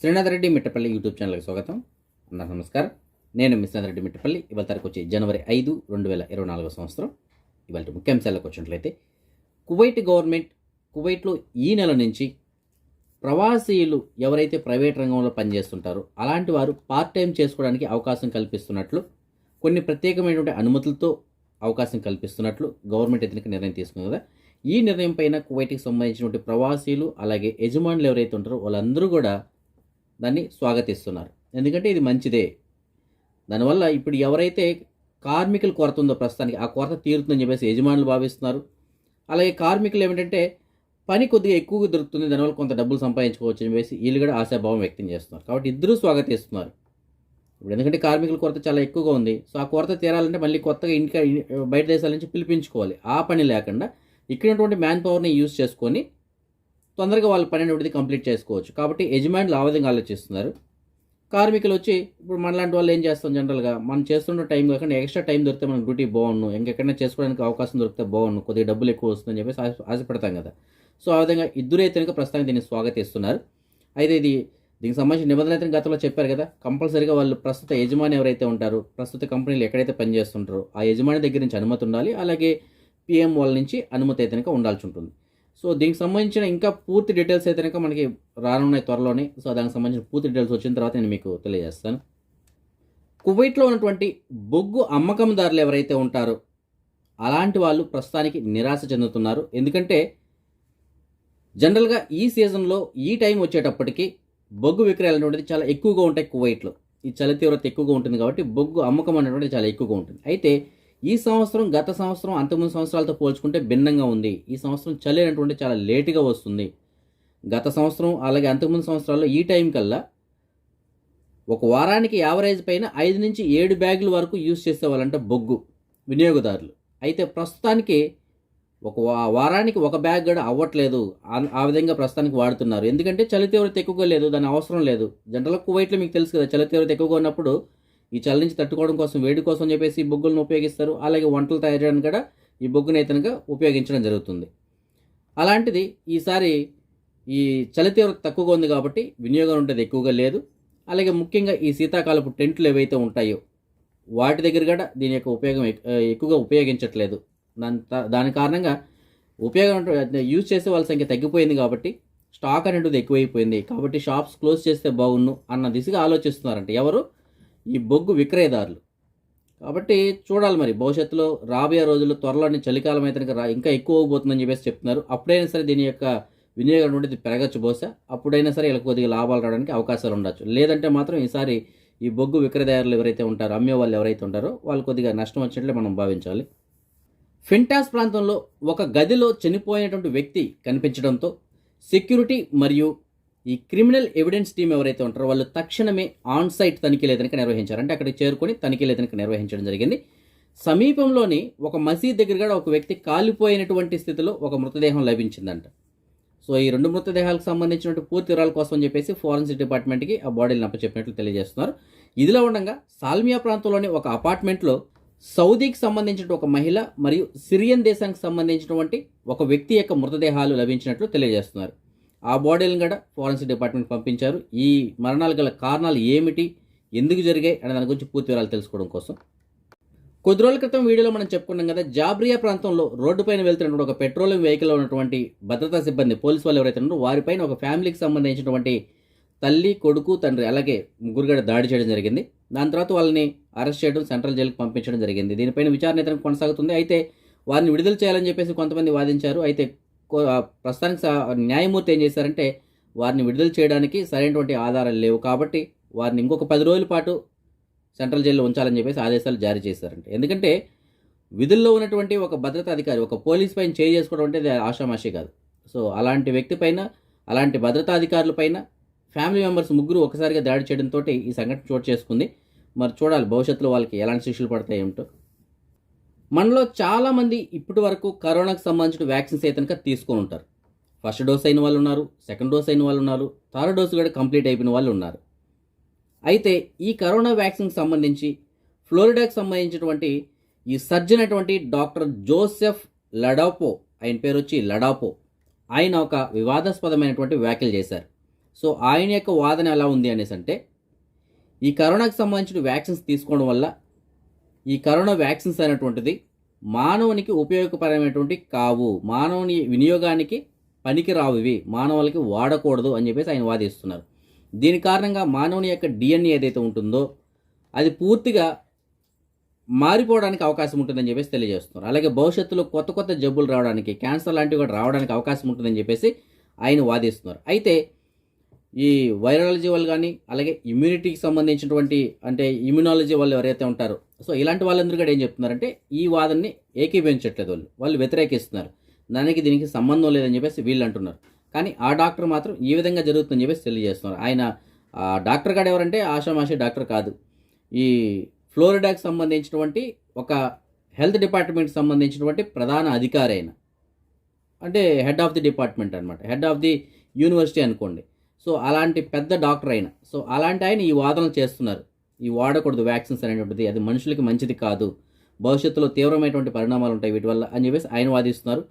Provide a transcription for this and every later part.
Srinath Reddy Mittapalli YouTube ఛానల్కి స్వాగతం. అందరూ నమస్కారం. నేను మిశ్రీనాథ్ రెడ్డి మిట్టపల్లి. ఇవాళ తరకు వచ్చి జనవరి ఐదు రెండు వేల ఇరవై నాలుగో సంవత్సరం. ఇవాళ ముఖ్యాంశాలకు వచ్చినట్లయితే కువైట్ గవర్నమెంట్ కువైట్లో ఈ నెల నుంచి ప్రవాసీలు ఎవరైతే ప్రైవేట్ రంగంలో పనిచేస్తుంటారో అలాంటి వారు పార్ట్ టైం చేసుకోవడానికి అవకాశం కల్పిస్తున్నట్లు కొన్ని ప్రత్యేకమైనటువంటి అనుమతులతో అవకాశం కల్పిస్తున్నట్లు గవర్నమెంట్ ఎన్నిక నిర్ణయం తీసుకుంది కదా. ఈ నిర్ణయం పైన కువైట్కి సంబంధించినటువంటి ప్రవాసీలు అలాగే యజమానులు ఎవరైతే ఉంటారో వాళ్ళందరూ కూడా దాన్ని స్వాగతిస్తున్నారు. ఎందుకంటే ఇది మంచిదే. దానివల్ల ఇప్పుడు ఎవరైతే కార్మికుల కొరత ఉందో ప్రస్తుతానికి ఆ కొరత తీరుతుందని చెప్పేసి యజమానులు భావిస్తున్నారు. అలాగే కార్మికులు ఏమిటంటే పని కొద్దిగా ఎక్కువగా దొరుకుతుంది దానివల్ల కొంత డబ్బులు సంపాదించుకోవచ్చు అని చెప్పేసి వీళ్ళు కూడా ఆశాభావం వ్యక్తం చేస్తున్నారు. కాబట్టి ఇద్దరూ స్వాగతిస్తున్నారు. ఇప్పుడు ఎందుకంటే కార్మికుల కొరత చాలా ఎక్కువగా ఉంది. సో ఆ కొరత తీరాలంటే మళ్ళీ కొత్తగా ఇంటి బయట దేశాల నుంచి పిలిపించుకోవాలి. ఆ పని లేకుండా ఇక్కడ మ్యాన్ పవర్ని యూజ్ చేసుకొని తొందరగా వాళ్ళ పని అనేది కంప్లీట్ చేసుకోవచ్చు. కాబట్టి యజమానులు ఆ విధంగా ఆలోచిస్తున్నారు. కార్మికులు వచ్చి ఇప్పుడు మనలాంటి వాళ్ళు ఏం చేస్తాం జనరల్గా? మనం చేస్తున్న టైం కాకుండా ఎక్స్ట్రా టైం దొరికితే మనకు డ్యూటీ బాగుండు ఇంకెక్కడైనా చేసుకోవడానికి అవకాశం దొరికితే బాగుండు కొద్దిగా డబ్బులు ఎక్కువ వస్తుందని చెప్పేసి ఆశ ఆశపడతాం కదా. సో ఆ విధంగా ఇద్దరు అయితే ప్రస్తుతానికి దీన్ని స్వాగతిస్తున్నారు. అయితే ఇది దీనికి సంబంధించిన నిబంధనలు అయితే గతంలో చెప్పారు కదా. కంపల్సరీగా వాళ్ళు ప్రస్తుత యజమాని ఎవరైతే ఉంటారో ప్రస్తుత కంపెనీలు ఎక్కడైతే పనిచేస్తుంటారో ఆ యజమాని దగ్గర నుంచి అనుమతి ఉండాలి. అలాగే పిఎం వాళ్ళ నుంచి అనుమతి అయితే ఉండాల్సి ఉంటుంది. సో దీనికి సంబంధించిన ఇంకా పూర్తి డీటెయిల్స్ అయితే కనుక మనకి రానున్నాయి త్వరలోనే. సో దానికి సంబంధించిన పూర్తి డీటెయిల్స్ వచ్చిన తర్వాత నేను మీకు తెలియజేస్తాను. కువైట్లో ఉన్నటువంటి బొగ్గు అమ్మకందారులు ఎవరైతే ఉంటారో అలాంటి వాళ్ళు ప్రస్తుతానికి నిరాశ చెందుతున్నారు. ఎందుకంటే జనరల్గా ఈ సీజన్లో ఈ టైం వచ్చేటప్పటికి బొగ్గు విక్రయాలు అనేటువంటిది చాలా ఎక్కువగా ఉంటాయి కువైట్లో. ఈ చలి తీవ్రత ఎక్కువగా ఉంటుంది కాబట్టి బొగ్గు అమ్మకం అనేటువంటిది చాలా ఎక్కువగా ఉంటుంది. అయితే ఈ సంవత్సరం గత సంవత్సరం అంతకుముందు సంవత్సరాలతో పోల్చుకుంటే భిన్నంగా ఉంది. ఈ సంవత్సరం చలి అనేటువంటి చాలా లేటుగా వస్తుంది. గత సంవత్సరం అలాగే అంతకుముందు సంవత్సరాల్లో ఈ టైం కల్లా ఒక వారానికి యావరేజ్ పైన ఐదు నుంచి ఏడు బ్యాగుల వరకు యూజ్ చేసేవాళ్ళంట బొగ్గు వినియోగదారులు. అయితే ప్రస్తుతానికి ఒక వా- వారానికి ఒక బ్యాగ్ కూడా అవ్వట్లేదు. ఆ- ఆ విధంగా ప్రస్తుతానికి వాడుతున్నారు. ఎందుకంటే చలి తీవ్రత ఎక్కువగా లేదు దాని అవసరం లేదు. జనరల్గా కువైట్లో మీకు తెలుసు కదా చలి తీవ్రత ఎక్కువగా ఉన్నప్పుడు ఈ చల్ల నుంచి తట్టుకోవడం కోసం వేడి కోసం చెప్పేసి ఈ బొగ్గులను ఉపయోగిస్తారు. అలాగే వంటలు తయారు చేయడానికి కూడా ఈ బొగ్గుని అయితే ఉపయోగించడం జరుగుతుంది. అలాంటిది ఈసారి ఈ చలి తీవ్రత తక్కువగా ఉంది కాబట్టి వినియోగం ఉండేది ఎక్కువగా లేదు. అలాగే ముఖ్యంగా ఈ శీతాకాలపు టెంట్లు ఏవైతే ఉంటాయో వాటి దగ్గర కూడా దీని యొక్క ఉపయోగం ఎక్కువగా ఉపయోగించట్లేదు. దాని దాని కారణంగా ఉపయోగం యూజ్ చేసే వాళ్ళ సంఖ్య తగ్గిపోయింది కాబట్టి స్టాక్ అనేది ఎక్కువైపోయింది. కాబట్టి షాప్స్ క్లోజ్ చేస్తే బాగుండు అన్న దిశగా ఆలోచిస్తున్నారంట ఎవరు? ఈ బొగ్గు విక్రయదారులు. కాబట్టి చూడాలి మరి భవిష్యత్తులో రాబోయే రోజుల్లో త్వరలోనే చలికాలం అయితే కనుక ఇంకా ఎక్కువ అవబోతుందని చెప్పేసి చెప్తున్నారు. అప్పుడైనా సరే దీని యొక్క వినియోగం అనేది పెరగచ్చు బహుశా. అప్పుడైనా సరే వీళ్ళకి కొద్దిగా లాభాలు రావడానికి అవకాశాలు ఉండొచ్చు. లేదంటే మాత్రం ఈసారి ఈ బొగ్గు విక్రయదారులు ఎవరైతే ఉంటారో అమ్మే వాళ్ళు ఎవరైతే ఉంటారో వాళ్ళు కొద్దిగా నష్టం వచ్చినట్లే మనం భావించాలి. ఫింటాస్ ప్రాంతంలో ఒక గదిలో చనిపోయినటువంటి వ్యక్తి కనిపించడంతో సెక్యూరిటీ మరియు ఈ క్రిమినల్ ఎవిడెన్స్ టీం ఎవరైతే ఉంటారో వాళ్ళు తక్షణమే ఆన్ సైట్ తనిఖీలు ఎదనక నిర్వహించారు. అంటే అక్కడికి చేరుకొని తనిఖీలు ఎదనక నిర్వహించడం జరిగింది. సమీపంలోని ఒక మసీద్ దగ్గర కూడా ఒక వ్యక్తి కాలిపోయినటువంటి స్థితిలో ఒక మృతదేహం లభించిందంట. సో ఈ రెండు మృతదేహాలకు సంబంధించినటువంటి పూర్తి వివరాల కోసం అని చెప్పేసి ఫారెన్సిక్ డిపార్ట్మెంట్కి ఆ బాడీని అప్పచెప్పినట్లు తెలియజేస్తున్నారు. ఇదిలో ఉండగా సాల్మియా ప్రాంతంలోని ఒక అపార్ట్మెంట్లో సౌదీకి సంబంధించిన ఒక మహిళ మరియు సిరియన్ దేశానికి సంబంధించినటువంటి ఒక వ్యక్తి యొక్క మృతదేహాలు లభించినట్లు తెలియజేస్తున్నారు. ఆ బాడీలను కూడా ఫోరెన్సిక్ డిపార్ట్మెంట్ పంపించారు. ఈ మరణాలు గల కారణాలు ఏమిటి ఎందుకు జరిగాయి అనే దాని గురించి పూర్తి వివరాలు తెలుసుకోవడం కోసం. కొద్ది రోజుల క్రితం వీడియోలో మనం చెప్పుకున్నాం కదా జాబ్రియా ప్రాంతంలో రోడ్డుపైన వెళ్తున్నటువంటి ఒక పెట్రోలింగ్ వెహికల్లో ఉన్నటువంటి భద్రతా సిబ్బంది పోలీసు వాళ్ళు ఎవరైతే ఉన్నారో వారిపైన ఒక ఫ్యామిలీకి సంబంధించినటువంటి తల్లి కొడుకు తండ్రి అలాగే ముగ్గురుగడ దాడి చేయడం జరిగింది. దాని తర్వాత వాళ్ళని అరెస్ట్ చేయడం సెంట్రల్ జైలుకి పంపించడం జరిగింది. దీనిపైన విచారణ ఇతరం కొనసాగుతుంది. అయితే వారిని విడుదల చేయాలని చెప్పేసి కొంతమంది వాదించారు. అయితే ప్రస్తుతానికి న్యాయమూర్తి ఏం చేశారంటే వారిని విడుదల చేయడానికి సరైనటువంటి ఆధారాలు లేవు కాబట్టి వారిని ఇంకొక పది రోజుల పాటు సెంట్రల్ జైల్లో ఉంచాలని చెప్పేసి ఆదేశాలు జారీ చేశారంటే. ఎందుకంటే విధుల్లో ఉన్నటువంటి ఒక భద్రతా అధికారి ఒక పోలీస్ పైన చేయి చేసుకోవడం అంటే ఆషామాషి కాదు. సో అలాంటి వ్యక్తి పైన అలాంటి భద్రతా అధికారుల పైన ఫ్యామిలీ మెంబర్స్ ముగ్గురు ఒకసారిగా దాడి చేయడంతో ఈ సంఘటన చోటు చేసుకుంది. మరి చూడాలి భవిష్యత్తులో వాళ్ళకి ఎలాంటి శిక్షలు పడతాయి ఏమిటో మనలో చాలామంది ఇప్పటి వరకు కరోనాకు సంబంధించిన వ్యాక్సిన్స్ అయితే కనుక తీసుకొని ఉంటారు. ఫస్ట్ డోస్ అయిన వాళ్ళు ఉన్నారు సెకండ్ డోస్ అయిన వాళ్ళు ఉన్నారు థర్డ్ డోస్ కూడా కంప్లీట్ అయిపోయిన వాళ్ళు ఉన్నారు. అయితే ఈ కరోనా వ్యాక్సిన్కి సంబంధించి ఫ్లోరిడాకి సంబంధించినటువంటి ఈ సర్జన్ అటువంటి డాక్టర్ జోసెఫ్ లడాపో ఆయన పేరు వచ్చి లడాపో ఆయన ఒక వివాదాస్పదమైనటువంటి వ్యాఖ్యలు చేశారు. సో ఆయన యొక్క వాదన ఎలా ఉంది అనేసి అంటే ఈ కరోనాకు సంబంధించిన వ్యాక్సిన్స్ తీసుకోవడం వల్ల ఈ కరోనా వ్యాక్సిన్స్ అనేటువంటిది మానవునికి ఉపయోగపరమైనటువంటి కావు. మానవుని వినియోగానికి పనికి రావువి మానవులకి వాడకూడదు అని చెప్పేసి ఆయన వాదిస్తున్నారు. దీని కారణంగా మానవుని యొక్క డిఎన్ఏ ఏదైతే ఉంటుందో అది పూర్తిగా మారిపోవడానికి అవకాశం ఉంటుందని చెప్పేసి తెలియజేస్తున్నారు. అలాగే భవిష్యత్తులో కొత్త కొత్త జబ్బులు రావడానికి క్యాన్సర్ లాంటివి కూడా రావడానికి అవకాశం ఉంటుందని చెప్పేసి ఆయన వాదిస్తున్నారు. అయితే ఈ వైరాలజీ వాళ్ళు కానీ అలాగే ఇమ్యూనిటీకి సంబంధించినటువంటి అంటే ఇమ్యునాలజీ వాళ్ళు ఎవరైతే ఉంటారో సో ఇలాంటి వాళ్ళందరూ కూడా ఏం చెప్తున్నారంటే ఈ వాదనని ఏకీభవించట్లేదు వాళ్ళు. వాళ్ళు వ్యతిరేకిస్తున్నారు. దానికి దీనికి సంబంధం లేదని చెప్పేసి వీళ్ళు అంటున్నారు. కానీ ఆ డాక్టర్ మాత్రం ఈ విధంగా జరుగుతుందని చెప్పేసి తెలియజేస్తున్నారు. ఆయన డాక్టర్ గారు ఎవరంటే ఆషామాషి డాక్టర్ కాదు. ఈ ఫ్లోరిడాకి సంబంధించినటువంటి ఒక హెల్త్ డిపార్ట్మెంట్కి సంబంధించినటువంటి ప్రధాన అధికారి అయిన అంటే హెడ్ ఆఫ్ ది డిపార్ట్మెంట్ అనమాట హెడ్ ఆఫ్ ది యూనివర్సిటీ అనుకోండి. సో అలాంటి పెద్ద డాక్టర్ అయిన. సో అలాంటి ఆయన ఈ వాదనలు చేస్తున్నారు. ఈ వాడకూడదు వ్యాక్సిన్స్ అనేటువంటిది అది మనుషులకి మంచిది కాదు. భవిష్యత్తులో తీవ్రమైనటువంటి పరిణామాలు ఉంటాయి వీటి వల్ల అని చెప్పేసి ఆయన వాదిస్తున్నారు.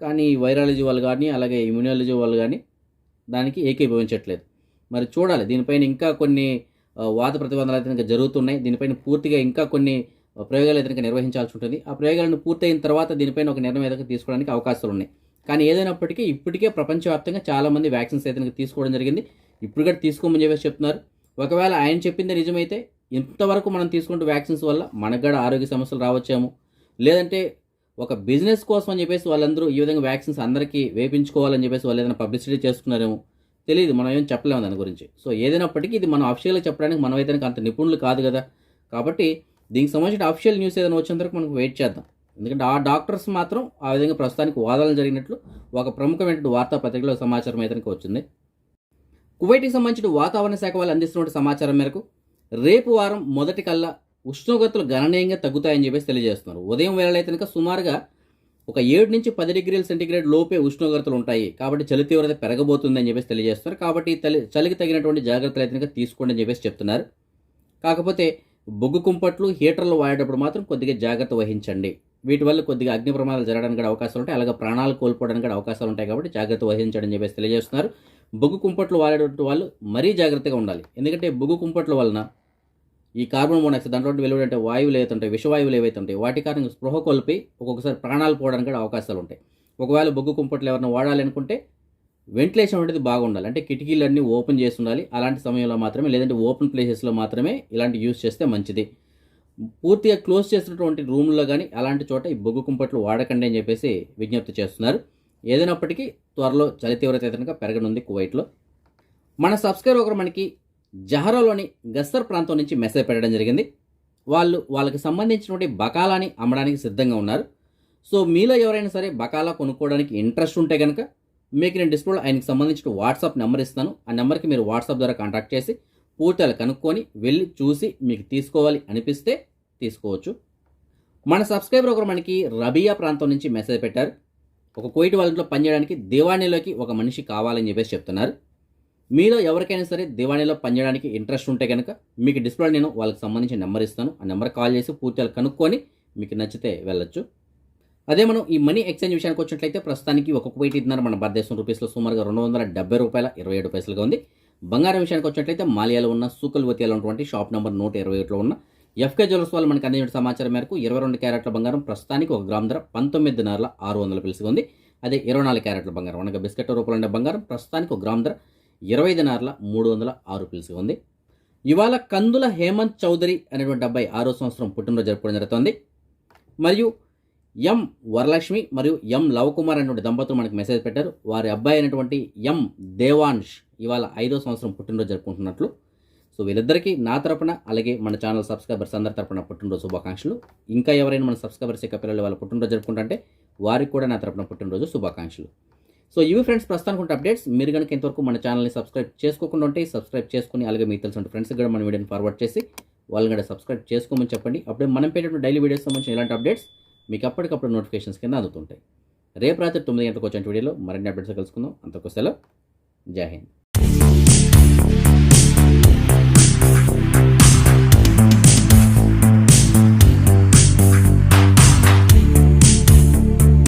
కానీ వైరాలజీ వాళ్ళు కానీ అలాగే ఇమ్యూనాలజీ వాళ్ళు కానీ దానికి ఏకీభవించట్లేదు. మరి చూడాలి దీనిపైన ఇంకా కొన్ని వాద ప్రతిబంధాలు అయితే ఇంకా జరుగుతున్నాయి. దీనిపైన పూర్తిగా ఇంకా కొన్ని ప్రయోగాలు అయితే ఇంకా నిర్వహించాల్సి ఉంటుంది. ఆ ప్రయోగాలను పూర్తయిన తర్వాత దీనిపైన ఒక నిర్ణయం అయితే తీసుకోవడానికి అవకాశాలు ఉన్నాయి. కానీ ఏదైనప్పటికీ ఇప్పటికే ప్రపంచవ్యాప్తంగా చాలామంది వ్యాక్సిన్స్ అయితే తీసుకోవడం జరిగింది. ఇప్పుడు కూడా తీసుకోమని చెప్పేసి చెప్తున్నారు. ఒకవేళ ఆయన చెప్పింది నిజమైతే ఇంతవరకు మనం తీసుకుంటే వ్యాక్సిన్స్ వల్ల మనకు కూడా ఆరోగ్య సమస్యలు రావచ్చేమో. లేదంటే ఒక బిజినెస్ కోసం అని చెప్పేసి వాళ్ళందరూ ఈ విధంగా వ్యాక్సిన్స్ అందరికీ వేపించుకోవాలని చెప్పేసి వాళ్ళు ఏదైనా పబ్లిసిటీ చేస్తున్నారేమో తెలియదు మనం ఏం చెప్పలేము దాని గురించి. సో ఏదైనప్పటికీ ఇది మనం అఫీషియల్గా చెప్పడానికి మనం అయితే అంత నిపుణులు కాదు కదా. కాబట్టి దీనికి సంబంధించిన అఫీషియల్ న్యూస్ ఏదైనా వచ్చేంతవరకు మనకు వెయిట్ చేద్దాం. ఎందుకంటే ఆ డాక్టర్స్ మాత్రం ఆ విధంగా ప్రస్తుతానికి వాదనలు జరిగినట్లు ఒక ప్రముఖమైన వార్తాపత్రికలో సమాచారం అయితే వచ్చింది. కువైట్కి సంబంధించిన వాతావరణ శాఖ వాళ్ళు అందిస్తున్న సమాచారం మేరకు రేపు వారం మొదటి కల్లా ఉష్ణోగ్రతలు గణనీయంగా తగ్గుతాయని చెప్పేసి తెలియజేస్తున్నారు. ఉదయం వేళలైతే కనుక సుమారుగా ఒక ఏడు నుంచి పది డిగ్రీల సెంటీగ్రేడ్ లోపే ఉష్ణోగ్రతలు ఉంటాయి. కాబట్టి చలి తీవ్రత పెరగబోతుంది అని చెప్పేసి తెలియజేస్తున్నారు. కాబట్టి తలి చలికి తగినటువంటి జాగ్రత్తలు అయితే కనుక తీసుకోండి అని చెప్పేసి చెప్తున్నారు. కాకపోతే బొగ్గు కుంపట్లు హీటర్లు వాడేటప్పుడు మాత్రం కొద్దిగా జాగ్రత్త వహించండి. వీటి వల్ల కొద్దిగా అగ్ని ప్రమాదాలు జరగడానికి కూడా అవకాశాలు ఉంటాయి. అలాగే ప్రాణాలు కోల్పోవడానికి కూడా అవకాశాలు ఉంటాయి కాబట్టి జాగ్రత్త వహించడం చెప్పేసి తెలియజేస్తున్నారు. బొగ్గు కుంపట్లు వాడేటువంటి వాళ్ళు మరీ జాగ్రత్తగా ఉండాలి. ఎందుకంటే బొగ్గు కుంపట్ల వలన ఈ కార్బన్ మోనాక్సైడ్ దాంట్లో వెలువడంటే వాయువులు ఏవైతుంటాయి విషవాయువులు ఏవైతే ఉంటాయి వాటి కారణంగా స్పృహ కొల్పి ఒక్కొక్కసారి ప్రాణాలు పోవడానికి కూడా అవకాశాలు ఉంటాయి. ఒకవేళ బొగ్గు కుంపట్లు ఎవరైనా వాడాలి అనుకుంటే వెంటిలేషన్ అనేది బాగుండాలి. అంటే కిటికీలన్నీ ఓపెన్ చేసి ఉండాలి. అలాంటి సమయంలో మాత్రమే లేదంటే ఓపెన్ ప్లేసెస్లో మాత్రమే ఇలాంటి యూస్ చేస్తే మంచిది. పూర్తిగా క్లోజ్ చేసినటువంటి రూమ్లో కానీ అలాంటి చోట ఈ బొగ్గు కుంపట్లు వాడకండి అని చెప్పేసి విజ్ఞప్తి చేస్తున్నారు. ఏదైనప్పటికీ త్వరలో చలి తీవ్రత అయితే కనుక పెరగనుంది కువైట్లో. మన సబ్స్క్రైబర్ ఒకరు మనకి జహరాలోని గస్తర్ ప్రాంతం నుంచి మెసేజ్ పెట్టడం జరిగింది. వాళ్ళు వాళ్ళకి సంబంధించినటువంటి బకాలాని అమ్మడానికి సిద్ధంగా ఉన్నారు. సో మీలో ఎవరైనా సరే బకాలా కొనుక్కోవడానికి ఇంట్రెస్ట్ ఉంటే కనుక మీకు నేను డిస్ప్లేలో ఆయనకి సంబంధించిన వాట్సాప్ నెంబర్ ఇస్తాను. ఆ నెంబర్కి మీరు వాట్సాప్ ద్వారా కాంటాక్ట్ చేసి పూర్తిగా కనుక్కొని వెళ్ళి చూసి మీకు తీసుకోవాలి అనిపిస్తే తీసుకోవచ్చు. మన సబ్స్క్రైబర్ ఒకరు మనకి రబియా ప్రాంతం నుంచి మెసేజ్ పెట్టారు. ఒక కోయిటి వాళ్ళ ఇంట్లో పనిచేయడానికి దివాణిలోకి ఒక మనిషి కావాలని చెప్పేసి చెప్తున్నారు. మీలో ఎవరికైనా సరే దివాణిలో పనిచేయడానికి ఇంట్రెస్ట్ ఉంటే కనుక మీకు డిస్ప్లే నేను వాళ్ళకి సంబంధించిన నెంబర్ ఇస్తాను. ఆ నెంబర్ కాల్ చేసి పూర్తిగా కనుక్కొని మీకు నచ్చితే వెళ్ళొచ్చు. అదే మనం ఈ మనీ ఎక్స్చేంజ్ విషయానికి వచ్చినట్లయితే ప్రస్తుతానికి ఒక కోయిట్ ఇద్దరు మన భారతదేశం రూపీస్లో సుమారుగా రెండు వందల డెబ్బై రూపాయల ఇరవై ఏడు పైసలుగా ఉంది. బంగారం విషయానికి వచ్చినట్లయితే మాలియాలో ఉన్న సూకల్వతియాలో ఉన్నటువంటి షాప్ నెంబర్ నూట ఇరవై ఒకటిలో ఉన్న ఎఫ్కే జ్యువెల్స్ వాళ్ళు మనకు అందించిన సమాచారం మేరకు ఇరవై రెండు క్యారెట్ల బంగారం ప్రస్తుతానికి ఒక గ్రామ్ ధర పంతొమ్మిది నెలల ఆరు వందల పిలుసుగా ఉంది. అదే ఇరవై నాలుగు క్యారెట్ల బంగారం అనగా బిస్కెట్ రూపంలో ఉండే బంగారం ప్రస్తుతానికి ఒక గ్రామ్ ధర ఇరవై ఐదు నార్ల మూడు వందల ఆరు పిలుసుగా ఉంది. ఇవాళ కందుల హేమంత్ చౌదరి అనేటువంటి అబ్బాయి ఆరో సంవత్సరం పుట్టినరోజు జరుపుకోవడం జరుగుతుంది. మరియు ఎం వరలక్ష్మి మరియు ఎం లవకుమార్ అనేటువంటి దంపతులు మనకు మెసేజ్ పెట్టారు. వారి అబ్బాయి అయినటువంటి ఎం దేవాన్ష్ ఇవాళ ఐదో సంవత్సరం పుట్టినరోజు జరుపుకుంటున్నట్లు. సో వీళ్ళిద్దరికీ నా తరపున అలాగే మన ఛానల్ సబ్స్క్రైబర్స్ అందరి తరపున పుట్టినరోజు శుభాకాంక్షలు. ఇంకా ఎవరైనా మన సబ్స్క్రైబర్స్ యొక్క పిల్లలు వాళ్ళ పుట్టినరోజు జరుపుకుంటుంటే వారికి కూడా నా తరపున పుట్టినరోజు శుభాకాంక్షలు. సో ఇవి ఫ్రెండ్స్ ప్రస్తుతానికి ఉంటే అప్డేట్స్ మీరు కనుక ఇంతవరకు మన ఛానల్ని సబ్స్క్రైబ్ చేసుకోకుండా ఉంటే సబ్స్క్రైబ్ చేసుకుని అలాగే మీకు తెలిసిన ఫ్రెండ్స్కి కూడా మన వీడియోని ఫార్వర్డ్ చేసి వాళ్ళని కూడా సబ్స్క్రైబ్ చేసుకోమని చెప్పండి. అప్పుడే మనం పెట్టిన డైలీ వీడియోస్ సంబంధించిన ఇలాంటి అప్డేట్స్ మీకు అప్పటికప్పుడు నోటిఫికేషన్స్ కింద అందుతుంటాయి. రేపు రాత్రి తొమ్మిది గంటలకు వచ్చే వీడియోలో మరిన్ని అప్డేట్స్ కలుసుకుందాం. అంతకు సెలవు. జై హింద్.